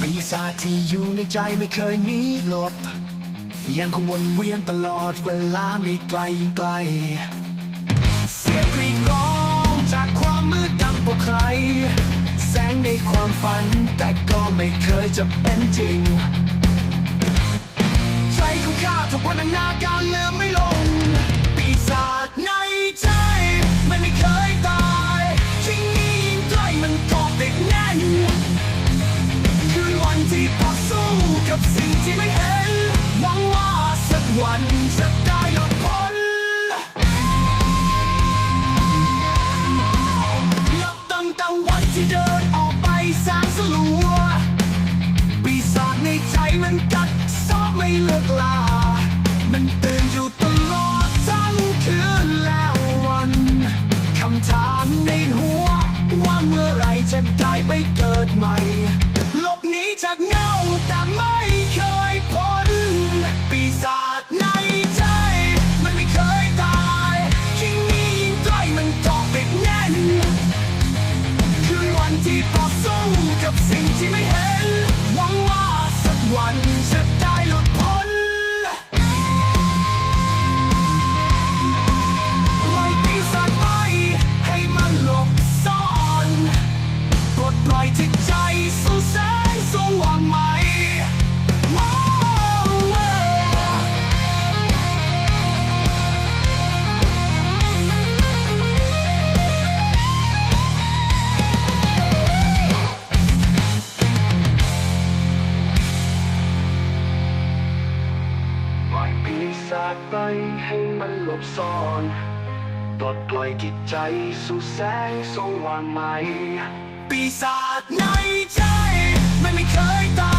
ปีศาจที่อยู่ในใจไม่เคยหนีหลบยังคงวนเวียนตลอดเวลาไม่ไกลไกล ฝัน แต่ก็ไม่เคยจะเป็นจริง ใจของข้าทุกวันนานาการลืมไม่ลง ปีศาจในใจ มันไม่เคยตายยิ่งนี้ยิ่งใกล้มันก็ติดแน่นคืนวันที่ต่อสู้กับสิ่งที่ไม่เห็นหวังว่าสักวันจะได้หลุด มันกัดซอกไม่เลิกลา มันตื่นอยู่ตลอดทั้งคืนและวันคำถามในหัว ว่าเมื่อไรจะได้ไปเกิดใหม่ หลบหนีจากเงาแต่ไม่ ปีศากไปให้มันหลบซ่อนปลดปล่อยจิตใจสู่แสงสว่างใหม่ ปีศาจในใจ ไม่ไม่เคยตาย